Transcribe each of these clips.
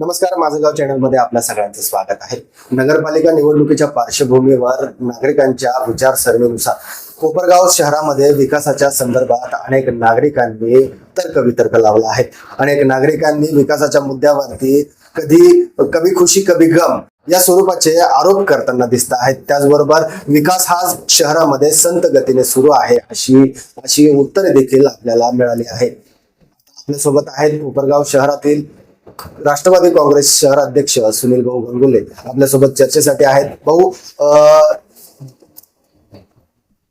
नमस्कार माझं गाव चॅनलमध्ये आपल्या सगळ्यांचं स्वागत आहे. नगरपालिका निवडणुकीच्या पार्श्वभूमीवर नागरिकांच्या विचारसरणीनुसार कोपरगाव शहरामध्ये विकासाच्या संदर्भात अनेक नागरिकांनी तर्कवितर्क लावला आहे. अनेक नागरिकांनी विकासाच्या मुद्द्यावरती कधी कभी खुशी कभी गम या स्वरूपाचे आरोप करताना दिसत आहेत. त्याचबरोबर विकास हा शहरामध्ये संत गतीने सुरू आहे अशी अशी उत्तरे देखील आपल्याला मिळाली आहेत आपल्यासोबत आहेत कोपरगाव शहरातील राष्ट्रवादी काँग्रेस शहर अध्यक्ष सुनील भाऊ गंगुले आपल्यासोबत चर्चेसाठी आहेत. भाऊ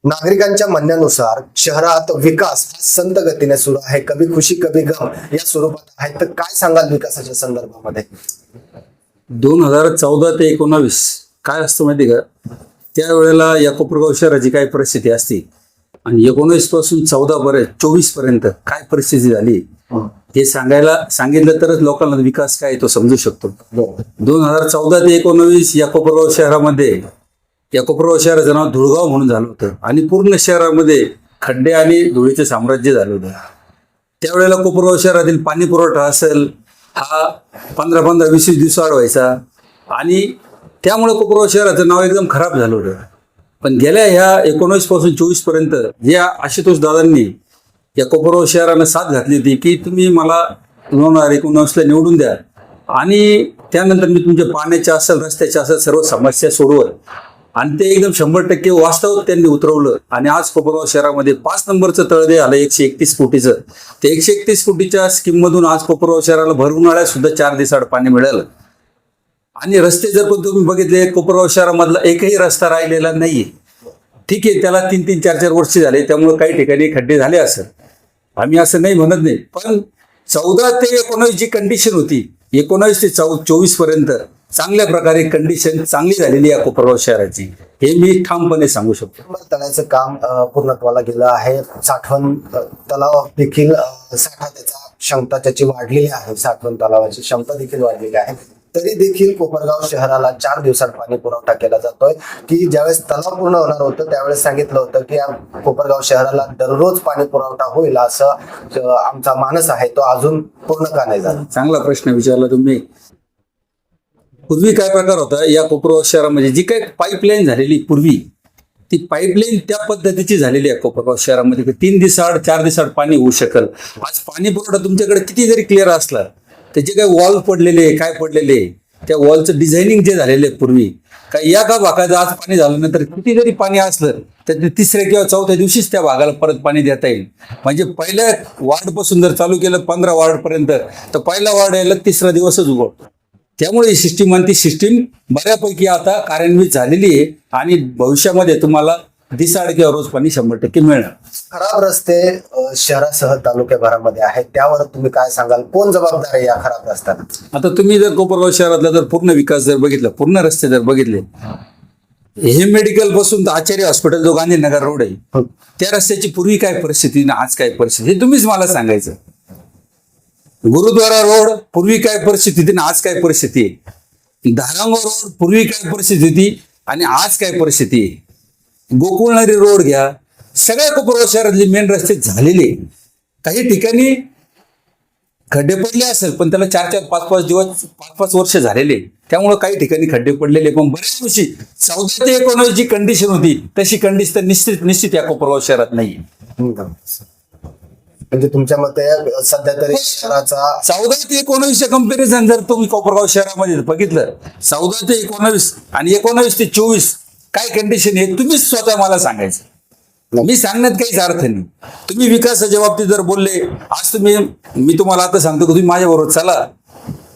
नागरिकांच्या म्हणण्यानुसार शहरात विकास संत गतीने सुरू आहे. कभी खुशी कभी गम या स्वरूपात आहे. तर काय सांगाल विकासाच्या संदर्भामध्ये? दोन हजार चौदा ते एकोणावीस काय असतं माहिती का? त्यावेळेला या कोपरगाव शहराची काय परिस्थिती असते? आणि एकोणीसपासून चौदा पर्यंत चोवीसपर्यंत काय परिस्थिती झाली? हे सांगायला सांगितलं तरच लोकांना विकास काय आहे तो समजू शकतो. दोन हजार चौदा ते एकोणवीस याकोपरगाव शहरामध्ये याकोपरगाव शहराचं नाव धुळगाव म्हणून झालं होतं आणि पूर्ण शहरामध्ये खड्डे आणि धुळीचे साम्राज्य झालं होतं. त्यावेळेला कोपरगाव शहरातील पाणी पुरवठा असेल हा पंधरा पंधरा वीस वीस दिवसाआड व्हायचा आणि त्यामुळे कोपरगाव शहराचं नाव एकदम खराब झालं होतं. पण गेल्या ह्या एकोणवीसपासून चोवीसपर्यंत या आशुतोष दादांनी या कोपरगाव शहरानं साथ घातली होती की तुम्ही मला दोन हजार एकोणावीसला निवडून द्या. आणि त्यानंतर मी तुमच्या पाण्याच्या असेल रस्त्याच्या असेल सर्व समस्या सोडवत आणि ते एकदम शंभर टक्के वास्तव त्यांनी उतरवलं. आणि आज कोपरगाव शहरामध्ये पाच नंबरचं तळदे आलं एकशे एकतीस कोटीचं. ते एकशे एकतीस कोटीच्या स्कीममधून आज कोपरगाव शहराला भर उन्हाळ्यात सुद्धा चार दिवसाआड पाणी मिळालं. आणि रस्ते जर पण तुम्ही बघितले कोपरगाव शहरामधला एकही रस्ता राहिलेला नाही ठीक आहे त्याला तीन तीन चार चार वर्ष झाले त्यामुळे काही ठिकाणी खड्डे झाले असं आम्ही असं नाही म्हणत नाही पण चौदा ते एकोणावीस जी कंडिशन होती एकोणावीस ते चौ चोवीसपर्यंत चांगल्या प्रकारे कंडिशन चांगली झालेली आहे कोपरगाव शहराची. हे मी ठामपणे सांगू शकतो. तळ्याचं काम पूर्णत्वाला गेलं आहे. साठवण तलाव देखील साठा त्याचा क्षमता त्याची वाढलेली आहे. साठवण तलावाची क्षमता देखील वाढलेली आहे. तरी देखील कोपरगाव शहराला चार दिवसात पाणी पुरवठा केला जातोय. की ज्यावेळेस तलाव पूर्ण होणार होतं त्यावेळेस सांगितलं होतं की या कोपरगाव शहराला दररोज पाणी पुरवठा होईल असं आमचा मानस आहे तो अजून पूर्ण का नाही झाला? चांगला प्रश्न विचारला तुम्ही. पूर्वी काय प्रकार होता? या कोपरगाव शहरामध्ये जी काही पाईपलाईन झालेली पूर्वी ती पाईपलाईन त्या पद्धतीची झालेली आहे कोपरगाव शहरामध्ये. तीन दिवसाआड चार दिवसाआड पाणी होऊ शकल. आज पाणी पुरवठा तुमच्याकडे किती जरी क्लिअर असला त्याचे काय वॉल पडलेले काय पडलेले त्या वॉलचं डिझायनिंग जे झालेलं आहे पूर्वी काय या का भागाचं आज पाणी झालं नंतर किती जरी पाणी असलं तर ते तिसऱ्या किंवा चौथ्या दिवशीच त्या भागाला परत पाणी देता येईल. म्हणजे पहिल्या वार्डपासून जर चालू केलं पंधरा वार्डपर्यंत तर पहिला वार्ड यायला तिसरा दिवसच उघडतो त्यामुळे ही सिस्टीम आणि ती सिस्टीम बऱ्यापैकी आता कार्यान्वित झालेली आहे आणि भविष्यामध्ये तुम्हाला दिसाड किंवा रोज पाणी शंभर टक्के मिळणार. खराब रस्ते अं, शहरासह तालुक्याभरामध्ये आहेत. त्यावर तुम्ही काय सांगाल? कोण जबाबदार आहे या खराब रस्त्याला आता तुम्ही जर कोपरगाव शहरातला जर पूर्ण विकास जर बघितला पूर्ण रस्ते जर बघितले हे मेडिकलपासून तर आचार्य हॉस्पिटल जो गांधीनगर रोड आहे त्या रस्त्याची पूर्वी काय परिस्थिती आणि आज काय परिस्थिती हे तुम्हीच मला सांगायचं. गुरुद्वारा रोड पूर्वी काय परिस्थिती होती आणि आज काय परिस्थिती आहे. धारांगो रोड पूर्वी काय परिस्थिती होती आणि आज काय परिस्थिती आहे. गोकुळनगरी रोड घ्या. सगळ्या कोपरगाव शहरातले मेन रस्ते झालेले. काही ठिकाणी खड्डे पडले असेल पण त्याला चार चार पाच पाच दिवस पाच पाच वर्ष झालेले. त्यामुळे काही ठिकाणी खड्डे पडलेले. पण बऱ्याच दिवशी चौदा ते एकोणीस जी कंडिशन होती तशी कंडिशन निश्चित निश्चित या कोपरगाव शहरात नाही. म्हणजे तुमच्या मते सध्या तरी शहराचा चौदा ते एकोणावीसच्या कंपॅरिझन जर तुम्ही कोपरगाव शहरामध्ये बघितलं चौदा ते एकोणावीस आणि एकोणावीस ते चोवीस काय कंडिशन आहे तुम्हीच स्वतः मला सांगायचं. मी सांगण्यात काहीच अर्थ नाही. तुम्ही विकासाच्या बाबतीत जर बोलले आज तुम्ही मी तुम्हाला आता सांगतो की तुम्ही माझ्याबरोबर चला.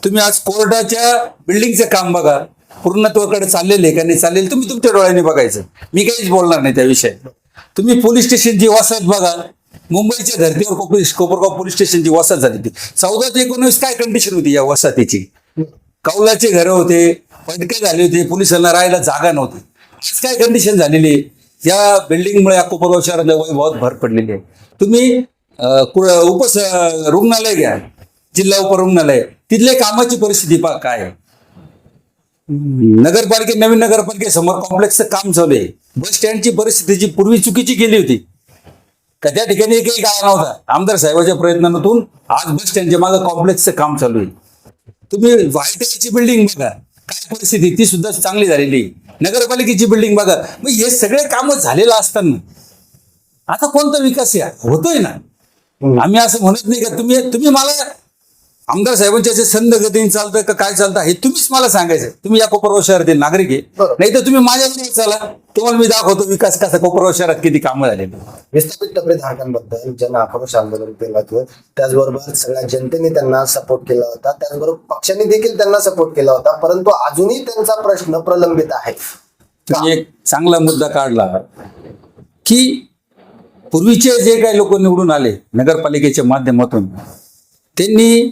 तुम्ही आज कोर्टाच्या बिल्डिंगचं काम बघा. पूर्णत्वाकडे चाललेले का नाही चाललेलं तुम्ही तुमच्या डोळ्याने बघायचं. मी काहीच बोलणार नाही त्या विषयात. तुम्ही पोलीस स्टेशनची वसाहत बघा. मुंबईच्या धर्तीवर कोपर कोपरगाव पोलीस स्टेशनची वसाहत झाली होती चौदा ते एकोणवीस काय कंडिशन होती या वसाहतीची? कौलाचे घरं होते पडके झाले होते पोलिसांना राहायला जागा नव्हती. काय कंडिशन झालेली या बिल्डिंगमुळे या कोपरगाव शहरातल्या वैभवात भर पडलेली आहे. तुम्ही उप उपस रुग्णालय घ्या. जिल्हा उपरुग्णालय. तिथल्या कामाची परिस्थिती पा काय आहे. नगरपालिके नवीन नगरपालिकेसमोर कॉम्प्लेक्सचं काम चालू आहे. बस स्टँडची परिस्थितीची पूर्वी चुकीची केली होती. का त्या ठिकाणी एकही गाळा नव्हता. आमदार साहेबाच्या प्रयत्नातून आज बस स्टँडच्या मागे कॉम्प्लेक्सचं काम चालू आहे. तुम्ही वायटीची बिल्डिंग बघा. काय परिस्थिती? ती सुद्धा चांगली झालेली. नगरपालिकेची बिल्डिंग बघा. मग हे सगळे कामं झालेलं असताना आता कोणता विकास या? होतोय ना. आम्ही असं म्हणत नाही का तुम्ही तुम्ही मला आमदार साहेबांच्या असे संद गतीने चालतं का काय चालतं हे तुम्हीच मला सांगायचं तुम्ही या कोपरगाव शहरातील नागरिक आहे. नाही तर तुम्ही माझ्याकडे चला. तुम्हाला मी दाखवतो विकास कसा कोपरगाव शहरात किती कामं झालेली विस्थापित टपरी धारकांबद्दल जन आक्रोश आंदोलन केलं होतं त्याचबरोबर सगळ्या जनतेने त्यांना सपोर्ट केला होता त्याचबरोबर पक्षाने देखील त्यांना सपोर्ट केला होता परंतु अजूनही त्यांचा प्रश्न प्रलंबित आहे. तुम्ही एक चांगला मुद्दा काढला की पूर्वीचे जे काही लोक निवडून आले नगरपालिकेच्या माध्यमातून त्यांनी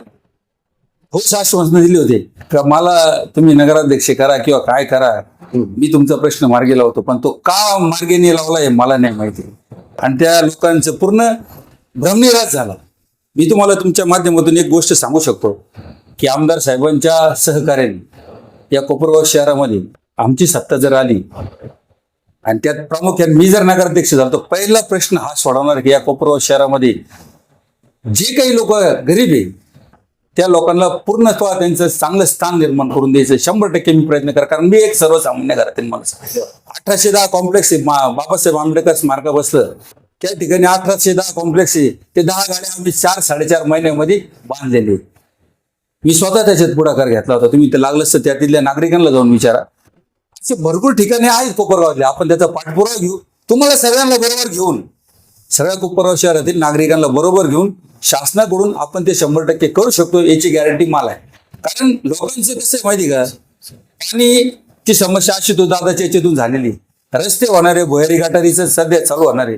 हो, आश्वासन दिली होते. का मला तुम्ही नगराध्यक्ष करा किंवा काय करा मी तुमचा प्रश्न मार्गी लावतो पण तो का मार्गेने लावला हे मला नाही माहिती. आणि त्या लोकांचं पूर्ण भ्रमनिराश झाला. मी तुम्हाला तुमच्या माध्यमातून एक गोष्ट सांगू शकतो की आमदार साहेबांच्या सहकार्याने या कोपरगाव शहरामध्ये आमची सत्ता जर आली आणि त्यात प्रामुख्याने मी जर नगराध्यक्ष झालो तर पहिला प्रश्न हा सोडवणार की या कोपरगाव शहरामध्ये जे काही लोक गरीब आहे त्या लोकांना पूर्णत्व त्यांचं चांगलं स्थान निर्माण करून द्यायचं. शंभर टक्के मी प्रयत्न करा कारण मी एक सर्वसामान्य घरातील माणूस अठराशे दहा कॉम्प्लेक्स आहे. बाबासाहेब आंबेडकर स्मारक बसलं. त्या ठिकाणी अठराशे दहा कॉम्प्लेक्स आहे. ते दहा गाड्या आम्ही चार साडेचार महिन्यामध्ये बांधलेले मी स्वतः त्याच्यात पुढाकार घेतला होता. तुम्ही ते लागलंच तर त्यातील नागरिकांना जाऊन विचारा. असे भरपूर ठिकाणी आहेत कोपरगावातले. आपण त्याचा पाठपुरावा घेऊ. तुम्हाला सगळ्यांना बरोबर घेऊन. सगळ्या कोपरगाव शहरातील नागरिकांना बरोबर घेऊन शासनाकडून आपण ते शंभर टक्के करू शकतो याची गॅरंटी मला आहे. कारण लोकांचं कसं आहे माहिती का? आणि ती समस्या अशी तो दादाच्या याच्यातून झालेली रस्ते होणारे भुयारी गटारीचं सध्या चालू होणार आहे.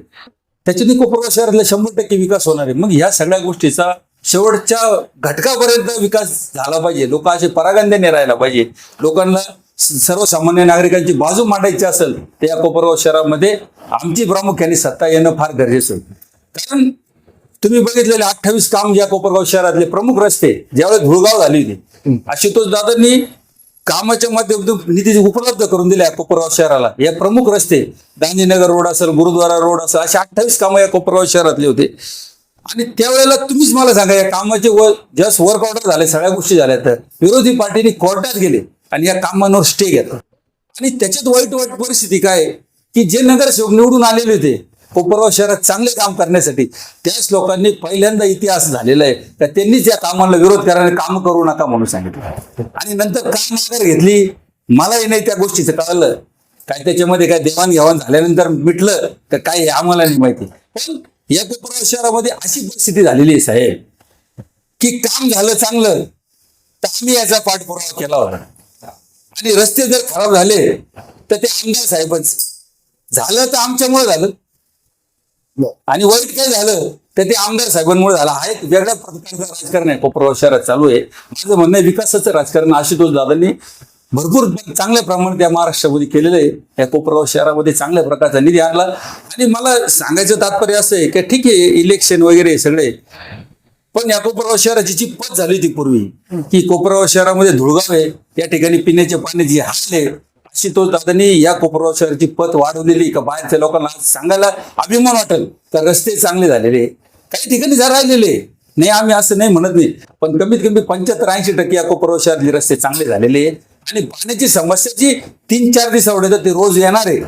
त्याच्यातून कोपरगाव शहरातला शंभर टक्के विकास होणार आहे. मग ह्या सगळ्या गोष्टीचा शेवटच्या घटकापर्यंत विकास झाला पाहिजे. लोक असे परागंद्याने राहायला पाहिजे. लोकांना सर्वसामान्य नागरिकांची बाजू मांडायची असेल तर या कोपरगाव शहरामध्ये आमची प्रामुख्याने सत्ता येणं फार गरजेचं आहे. कारण तुम्ही बघितलेले अठ्ठावीस काम या कोपरगाव शहरातले प्रमुख रस्ते ज्यावेळेस धुळगाव झाली होती आशुतोष दादांनी कामाच्या माध्यमातून निधी उपलब्ध करून दिल्या कोपरगाव शहराला. या प्रमुख रस्ते गांधीनगर रोड असेल गुरुद्वारा रोड असेल असे अठ्ठावीस कामं या कोपरगाव शहरातले होते. आणि त्यावेळेला तुम्हीच मला सांगा या कामाचे व जस्ट वर्क ऑर्डर झाले सगळ्या गोष्टी झाल्या तर विरोधी पार्टीने कोर्टात गेले. आणि या कामांवर स्टे घेतला आणि त्याच्यात वाईट वाईट परिस्थिती काय? आहे की जे नगरसेवक निवडून आलेले होते कोपरगाव शहरात चांगले काम करण्यासाठी त्याच लोकांनी पहिल्यांदा इतिहास झालेला आहे. तर त्यांनीच या कामाला विरोध करायला काम करू नका म्हणून सांगितलं. आणि नंतर काय माघार घेतली? मलाही नाही त्या गोष्टीचं कळलं. काय त्याच्यामध्ये काय देवाणघेवाण झाल्यानंतर मिटलं तर काय हे आम्हाला नाही माहिती. पण या कोपरगाव शहरामध्ये अशी परिस्थिती झालेली आहे साहेब की काम झालं चांगलं तर आम्ही याचा पाठपुरावा केला होता. आणि रस्ते जर खराब झाले तर ते आमदार साहेबच. झालं तर आमच्यामुळे झालं. आणि वाईट काय झालं तर ते आमदार साहेबांमुळे झालं. हा एक वेगळ्या प्रकारचं राजकारण आहे. कोपरगाव शहरात चालू आहे. माझं म्हणणं आहे विकासाचं राजकारण आशुतोष दादांनी भरपूर चांगल्या प्रमाणात या महाराष्ट्रामध्ये केलेलं आहे. या कोपरगाव शहरामध्ये चांगल्या प्रकारचा निधी आणला. आणि मला सांगायचं तात्पर्य असं आहे की ठीक आहे इलेक्शन वगैरे सगळे. पण या कोपरगाव शहराची जी पत झाली होती पूर्वी की कोपरगाव शहरामध्ये धुळगाव आहे या ठिकाणी पिण्याच्या पाण्याची हाल आहे अशी तो दादांनी या कोपरगाव शहराची पत वाढवलेली का बाहेरच्या लोकांना सांगायला अभिमान वाटेल. तर रस्ते चांगले झालेले काही ठिकाणी जर राहिलेले. नाही आम्ही असं नाही म्हणत नाही पण कमीत कमी पंच्याहत्तर ऐंशी टक्के या कोपरगाव शहरातले रस्ते चांगले झालेले. आणि पाण्याची समस्या जी तीन चार दिवसावर तर ते रोज येणार आहे.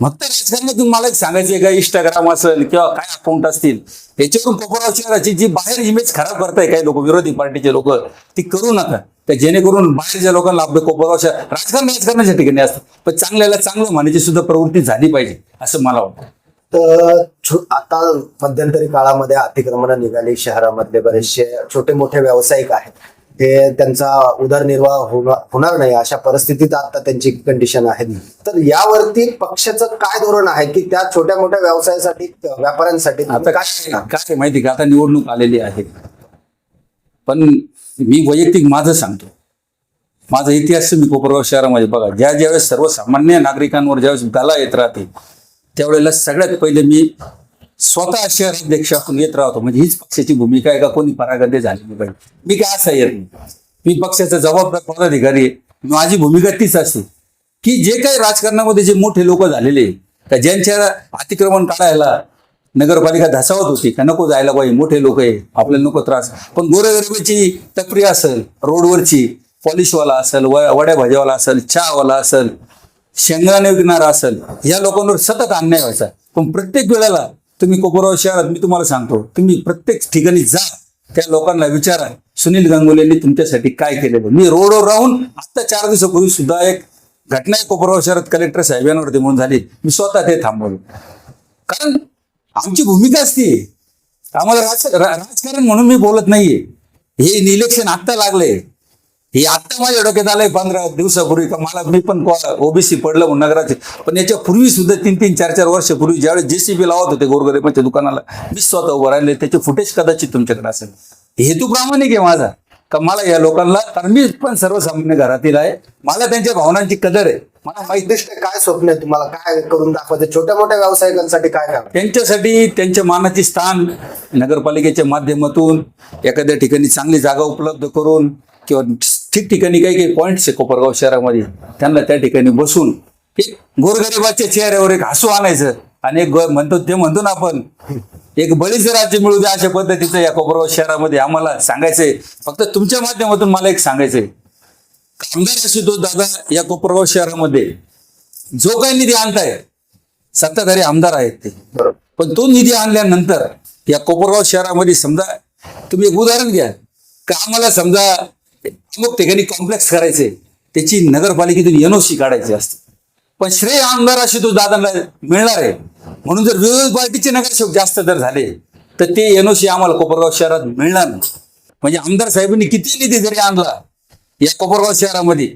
फक्त राजकारणातून मला एक सांगायचं का? इंस्टाग्राम असेल किंवा काय अकाउंट असतील याच्यावरून कोपरगाव शहराची जी बाहेर इमेज खराब करताय काही लोक विरोधी पार्टीचे लोक ती करू नका. त्या जेणेकरून बाहेरच्या लोकांना आपलं कोपरगाव शहर राजकारण राजकारणाच्या ठिकाणी असतं. पण चांगल्याला चांगलं म्हणायची सुद्धा प्रवृत्ती झाली पाहिजे असं मला वाटतं. तर आता मध्यंतरी काळामध्ये अतिक्रमण निघाली शहरामधले बरेचसे छोटे मोठे व्यावसायिक आहेत. ते त्यांचा उदरनिर्वाह होणार होणार नाही अशा परिस्थितीत आता त्यांची कंडिशन आहे. तर यावरती पक्षाचं काय धोरण आहे की त्या छोट्या मोठ्या व्यवसायासाठी व्यापाऱ्यांसाठी आता काय माहिती का? आता निवडणूक आलेली आहे. पण मी वैयक्तिक माझं सांगतो. माझा इतिहास मी कोपरगाव शहरामध्ये बघा. ज्या ज्यावेळेस सर्वसामान्य नागरिकांवर ज्यावेळेस गाला येत राहते त्यावेळेला सगळ्यात पहिले मी स्वतः शहराध्यक्ष आपण येत राहतो. म्हणजे हीच पक्षाची भूमिका आहे का? कोणी परागंदे झाली नाही पाहिजे. मी काय असा येत नाही. मी पक्षाचा जबाबदार पदाधिकारी आहे. माझी भूमिका तीच असते. की जे काही राजकारणामध्ये जे मोठे लोक झालेले का ज्यांच्या अतिक्रमण काढायला नगरपालिका धसावत होती का नको जायला पाहिजे मोठे लोक आहे आपल्याला नको त्रास. पण गोरगरिबाची टपरी असेल रोडवरची पॉलिशवाला असेल वड्या भाज्यावाला असेल चहावाला असेल शेंगदाणे विकणारा असेल या लोकांवर सतत अन्याय व्हायचा. पण प्रत्येक वेळेला तुम्ही कोपरगाव शहरात मी तुम्हाला सांगतो तुम्ही प्रत्येक ठिकाणी जा त्या लोकांना विचारा सुनील गांगुलींनी तुमच्यासाठी काय केलेलं मी रोडवर राहून आता चार दिवसापूर्वी सुद्धा एक घटना आहे कोपरगाव शहरात कलेक्टर साहेबांवरती म्हणून झाली. मी स्वतः ते थांबवलो. कारण आमची भूमिका असते. आम्हाला राज राजकारण म्हणून मी बोलत नाहीये. हे इलेक्शन आत्ता लागले हे आत्ता माझ्या डोक्यात आलंय पंधरा दिवसापूर्वी का मला मी पण ओबीसी पडलं म्हणून नगराचे. पण याच्या पूर्वी सुद्धा तीन तीन चार चार वर्षापूर्वी ज्यावेळेस जेसीबी लावत होते गोरगरिबाच्या दुकानाला मी स्वतः उभं राहिले त्याचे फुटेज कदाचित तुमच्याकडे असेल. हेतू प्रामाणिक आहे माझा. का मला या लोकांना कारण मी पण सर्वसामान्य घरातील आहे मला त्यांच्या भावनांची कदर आहे. मला माहिती उद्दिष्ट काय स्वप्न आहे तुम्हाला? काय करून दाखवायचं? छोट्या मोठ्या व्यावसायिकांसाठी काय करा त्यांच्यासाठी त्यांच्या मानाचे स्थान नगरपालिकेच्या माध्यमातून एखाद्या ठिकाणी चांगली जागा उपलब्ध करून किंवा ठिकठिकाणी काही काही पॉईंट्स आहे कोपरगाव शहरामध्ये. त्यांना त्या ठिकाणी बसून एक गोरगरिबाच्या चेहऱ्यावर एक हसू आणायचं आणि एक म्हणतो ते म्हणतो ना आपण एक बळीचं राज्य मिळू द्या अशा पद्धतीचं या कोपरगाव शहरामध्ये आम्हाला सांगायचंय. फक्त तुमच्या माध्यमातून मला एक सांगायचंय. आमदार तो दादा या कोपरगाव शहरामध्ये जो काही निधी आणताय सत्ताधारी आमदार आहेत ते. पण तो निधी आणल्यानंतर या कोपरगाव शहरामध्ये समजा तुम्ही एक उदाहरण घ्या. का आम्हाला समजा मग ठिकाणी कॉम्प्लेक्स करायचे. त्याची नगरपालिकेतून एनओसी काढायची असते. पण श्रेय आमदार अशी तो दादांना मिळणार आहे. म्हणून जर विरोधी पार्टीचे नगरसेवक जास्त जर झाले तर ते एनओसी आम्हाला कोपरगाव शहरात मिळणार नाही. म्हणजे आमदार साहेबांनी किती निधी जरी आणला या कोपरगाव शहरामध्ये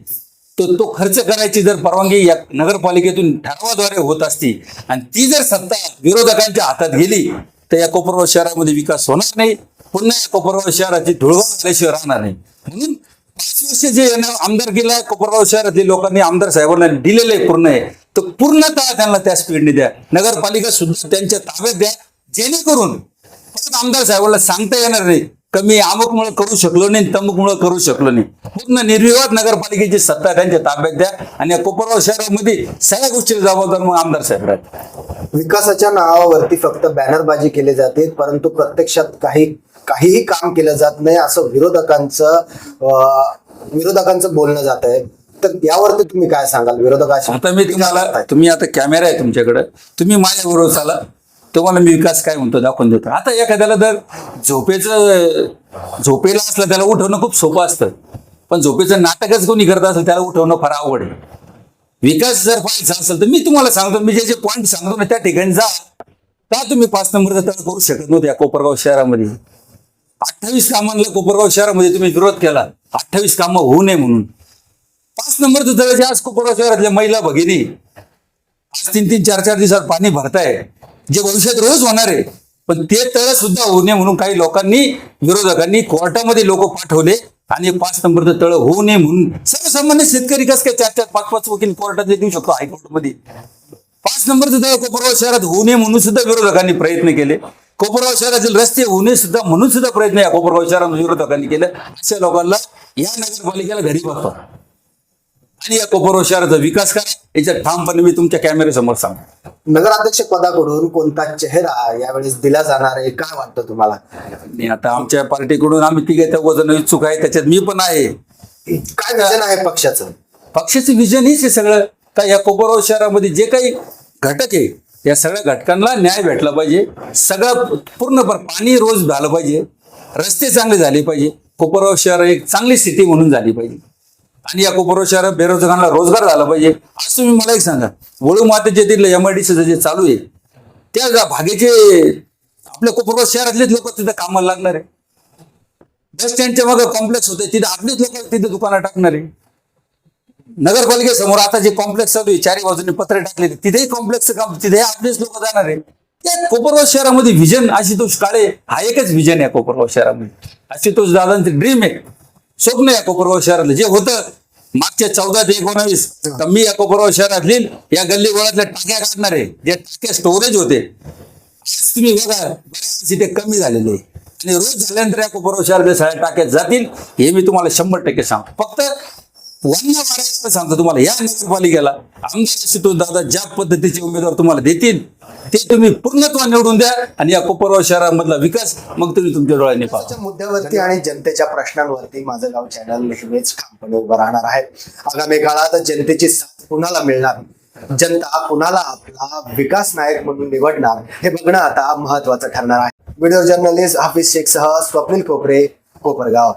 तो तो खर्च करायची जर परवानगी या नगरपालिकेतून ठरावाद्वारे होत असती आणि ती जर सत्ता विरोधकांच्या हातात गेली तर या कोपरगाव शहरामध्ये विकास होणार नाही. पुन्हा या कोपरगाव शहराची धुळगाव झाल्याशिवाय राहणार नाही. म्हणून पाच वर्ष जे आमदारकीला कोपरगाव शहरातील लोकांनी आमदार साहेबांना दिलेलं आहे पूर्ण आहे. तर पूर्णतः त्यांना त्या स्पीडने द्या. नगरपालिका सुद्धा त्यांच्या ताब्यात द्या. जेणेकरून परत आमदार साहेबांना सांगता येणार नाही. कमी अमुकमुळे करू शकलो नाही तमुकमुळे करू शकलो नाही. पूर्ण निर्विवाद नगरपालिकेची सत्ता त्यांच्या ताब्यात द्या. आणि या कोपरगाव शहरामध्ये सगळ्या गोष्टीला जबाबदार मग आमदार साहेब आहेत विकासाच्या नावावरती फक्त बॅनरबाजी केली जाते परंतु प्रत्यक्षात काही काहीही काम केलं जात नाही असं विरोधकांचं विरोधकांचं बोलणं जात आहे. तर यावरती तुम्ही काय सांगाल? विरोधकाशी आता मी तुम्हाला तुम्ही आता कॅमेरा आहे तुमच्याकडे. तुम्ही माझ्या बरोबर चाला तुम्हाला मी विकास काय म्हणतो दाखवून देतो. आता एखाद्याला जर झोपेचं झोपेला असलं त्याला उठवणं खूप सोपं असतं. पण झोपेचं नाटकच कोणी करत असेल त्याला उठवणं फार अवघड आहे. विकास जर पाहायचा असेल तर मी तुम्हाला सांगतो मी जे जे पॉईंट सांगतो ना त्या ठिकाणी जा. का तुम्ही पाच नंबरचा तळ करू शकत नव्हते या कोपरगाव शहरामध्ये? अठ्ठावीस कामांना कोपरगाव शहरामध्ये तुम्ही विरोध केला. अठ्ठावीस कामं होऊ नये म्हणून. पाच नंबर तळ आज कोपरगाव शहरातल्या महिला भगिनी. आज तीन तीन चार चार दिवसात पाणी भरताय. जे भविष्यात रोज होणार आहे पण ते तळ सुद्धा होऊ नये म्हणून काही लोकांनी विरोधकांनी कोर्टामध्ये लोक पाठवले आणि पाच नंबरचं तळ होऊ नये म्हणून. सर्वसामान्य शेतकरी कस काय चार चार पाच पाच वकील कोर्टात देऊ शकतो हायकोर्टमध्ये? पाच नंबरचं तळ कोपरगाव शहरात होऊ नये म्हणून सुद्धा विरोधकांनी प्रयत्न केले. कोपरगाव शहरातील रस्ते नये सुद्धा म्हणून सुद्धा प्रयत्न या कोपरगाव शहरामध्ये विरोधकांनी केले. अशा लोकांना या नगरपालिकेला घरी बसवा आणि या कोपरगाव शहराचा विकास करा. याच्यात ठामपणे मी तुमच्या कॅमेऱ्यासमोर सांगतो. नगराध्यक्ष पदाकडून कोणता चेहरा यावेळेस दिला जाणार आहे? काय वाटतं तुम्हाला? आणि आता आमच्या पार्टीकडून आम्ही तिघे त्या वजन इच्छुक आहे. त्याच्यात मी पण आहे. काय विजन आहे पक्षाचं? पक्षाचं विजन हीच आहे सगळं. का या कोपरगाव शहरामध्ये जे काही घटक आहे या सगळ्या घटकांना न्याय भेटला पाहिजे. सगळं पूर्णपर पाणी रोज झालं पाहिजे. रस्ते चांगले झाले पाहिजे. कोपरगाव शहर एक चांगली स्थिती म्हणून झाली पाहिजे. आणि या कोपरगाव शहरात बेरोजगारांना रोजगार झाला पाहिजे. आज तुम्ही मला एक सांगा. वळू मातेचे तिथलं एम आय डी जे चालू आहे त्या भागेचे आपल्या कोपरगाव शहरातलेच लोक तिथं कामाला लागणार आहे. बस स्टँडच्या मागे कॉम्प्लेक्स होते तिथे आपलेच लोक तिथे दुकानं टाकणार आहे. नगरपालिकेसमोर आता जे कॉम्प्लेक्स चालू आहे चारी बाजूने पत्रे टाकलेले तिथेही कॉम्प्लेक्स काम तिथे आपलेच लोक जाणार आहे त्या कोपरगाव शहरामध्ये व्हिजन आशुतोष काळे हा एकच व्हिजन आहे कोपरगाव शहरामध्ये. आशुतोष दादांचे ड्रीम आहे. स्वप्न या कोपरगाव शहरातलं. जे होतं मागच्या चौदा ते एकोणावीस तर मी या कोपरगाव शहरातली या गल्ली गोळातल्या टाक्या काढणार आहे. जे टाक्या स्टोरेज होते तुम्ही बघा बऱ्याच तिथे कमी झालेले आणि रोज झाल्यानंतर या कोपरगाव शहरातल्या सगळ्या टाक्या जातील हे मी तुम्हाला शंभर टक्के सांगतो. फक्त सांगतो तुम्हाला. या नगरपालिकेला आमदार दादा ज्या पद्धतीचे उमेदवार तुम्हाला देतील ते तुम्ही पूर्णत्व निवडून द्या आणि या कोपरगाव शहरामधला विकास मग तुम्ही तुमच्या डोळ्यांनी पहा. मुद्द्यावरती आणि जनतेच्या प्रश्नांवरती माझं गाव चॅनल नेहमीच ठामपणे उभं राहणार आहे. आगामी काळात जनतेची साथ कुणाला मिळणार? जनता कुणाला आपला विकास नायक म्हणून निवडणार? हे बघणं आता महत्वाचं ठरणार आहे. व्हिडिओ जर्नलिस्ट हाफिज शेख सह स्वप्नील कोपरे कोपरगाव.